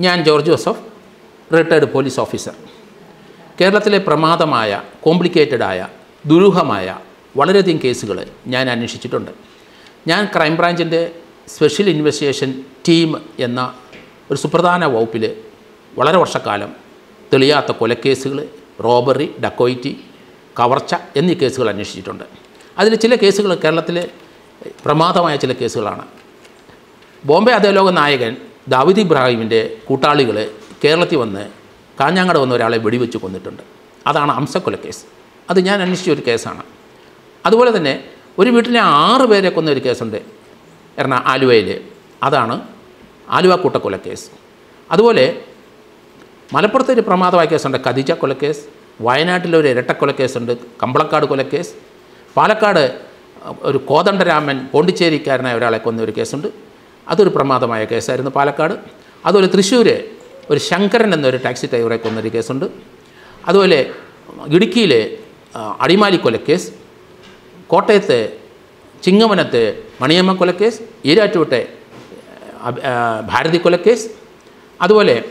ഞാൻ George Joseph retired police officer കേരളത്തിലെ പ്രമാദമായ കോംപ്ലിക്കേറ്റഡായ ദുരൂഹമായ വളരെയധികം കേസുകൾ ഞാൻ അന്വേഷിച്ചിട്ടുണ്ട്. ഞാൻ ക്രൈംബ്രാഞ്ചിന്റെ സ്പെഷ്യൽ ഇൻവെസ്റ്റിഗേഷൻ ടീം എന്ന ഒരു സുപ്രധാന വകുപ്പിൽ വളരെ വർഷക്കാലം തെളിയാത്ത കൊലക്കേസുകൾ റോബറി ഡക്കോയിറ്റി കവർച്ച എന്നീ കേസുകൾ അന്വേഷിച്ചിട്ടുണ്ട്. അതിൽ ചില കേസുകൾ കേരളത്തിലെ പ്രമാദമായ ചില കേസുകളാണ്. ബോംബെ അധോലോക നായകൻ ദാവിദ് ഇബ്രാഹിമിന്റെ കൂട്ടാളികൾ കേരളത്തിൽ വന്ന് കാഞ്ഞാങ്ങട വന്ന ഒരാളെ വെടിവെച്ച് കൊന്നിട്ടുണ്ട്. അതാണ് അംസക്കൊല കേസ്. അത് ഞാൻ അന്വേഷിച്ച ഒരു കേസാണ്. അതുപോലെ തന്നെ ഒരു വീട്ടിലെ ആറ് പേരെ കൊന്ന ഒരു കേസുണ്ട്. എറണാ ആലുവയിൽ. അതാണ് ആലുവ കൂട്ടക്കൊല കേസ്. അതുപോലെ മലപ്പുറത്ത് ഒരു പ്രമാദമായ കേസുണ്ട്. ഖദീജ കൊലക്കേസ് വയനാട്ടിലൊരു ഇരട്ടക്കൊലക്കേസുണ്ട് കമ്പളക്കാട് കൊലക്കേസ് പാലക്കാട് ഒരു കോദണ്ഡരാമൻ പോണ്ടിച്ചേരിക്കാരനായ ഒരാളെ കൊന്ന ഒരു കേസുണ്ട്. അതൊരു പ്രമാദമായ കേസായിരുന്നു പാലക്കാട്. അതുപോലെ തൃശ്ശൂർ ഒരു ശങ്കരൻ എന്നൊരു ടാക്സി ഡ്രൈവറെ കൊന്നൊരു കേസുണ്ട്. അതുപോലെ ഇടുക്കിയിലെ അടിമാലി കൊലക്കേസ് കോട്ടയത്തെ ചിങ്ങവനത്തെ മണിയമ്മ കൊലക്കേസ് ഈരാറ്റുവട്ടെ ഭാരതി കൊലക്കേസ് അതുപോലെ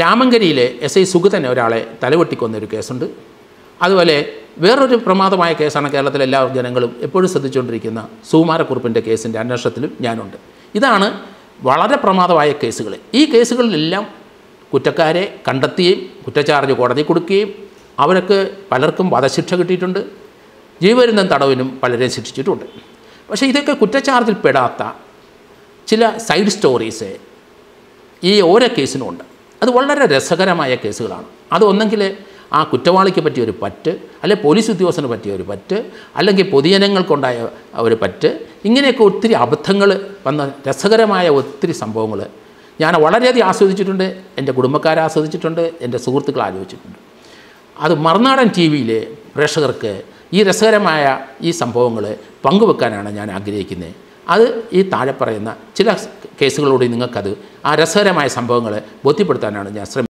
രാമങ്കരിയിലെ എസ് ഐ സുഗതൻ ഒരാളെ തലവെട്ടിക്കൊന്നൊരു കേസുണ്ട്. അതുപോലെ വേറൊരു പ്രമാദമായ കേസാണ് കേരളത്തിലെ എല്ലാ ജനങ്ങളും എപ്പോഴും ശ്രദ്ധിച്ചുകൊണ്ടിരിക്കുന്ന സുകുമാരക്കുറുപ്പിന്റെ കേസിന്റെ അന്വേഷണത്തിലും ഞാനുണ്ട്. ഇതാണ് വളരെ പ്രമാദമായ കേസുകൾ. ഈ കേസുകളിലെല്ലാം കുറ്റക്കാരെ കണ്ടെത്തുകയും കുറ്റച്ചാർജ് കോടതി കൊടുക്കുകയും അവർക്ക് പലർക്കും വധശിക്ഷ കിട്ടിയിട്ടുണ്ട്. ജീവപര്യന്തം തടവിനും പലരെയും ശിക്ഷിച്ചിട്ടുണ്ട്. പക്ഷേ ഇതൊക്കെ കുറ്റചാർജിൽ പെടാത്ത ചില സൈഡ് സ്റ്റോറീസ് ഈ ഓരോ കേസിനും ഉണ്ട്. അത് വളരെ രസകരമായ കേസുകളാണ്. അത് ഒന്നെങ്കിൽ ആ കുറ്റവാളിക്ക് പറ്റിയ ഒരു പറ്റ് അല്ലെ പോലീസ് ഉദ്യോഗസ്ഥന് പറ്റിയ ഒരു പറ്റ് അല്ലെങ്കിൽ പൊതുജനങ്ങൾക്കുണ്ടായ ഒരു പറ്റ് ഇങ്ങനെയൊക്കെ ഒത്തിരി അബദ്ധങ്ങൾ വന്ന രസകരമായ ഒത്തിരി സംഭവങ്ങൾ ഞാൻ വളരെയധികം ആസ്വദിച്ചിട്ടുണ്ട് എന്റെ കുടുംബക്കാരെ ആസ്വദിച്ചിട്ടുണ്ട് എന്റെ സുഹൃത്തുക്കൾ ആലോചിച്ചിട്ടുണ്ട്. അത് മറുനാടൻ ടി വിയിലെ പ്രേക്ഷകർക്ക് ഈ രസകരമായ ഈ സംഭവങ്ങൾ പങ്കുവെക്കാനാണ് ഞാൻ ആഗ്രഹിക്കുന്നത്. അത് ഈ താഴെ പറയുന്ന ചില കേസുകളോട് നിങ്ങൾക്കത് ആ രസകരമായ സംഭവങ്ങളെ ബോധ്യപ്പെടുത്താനാണ് ഞാൻ ശ്രമിക്കുന്നത്.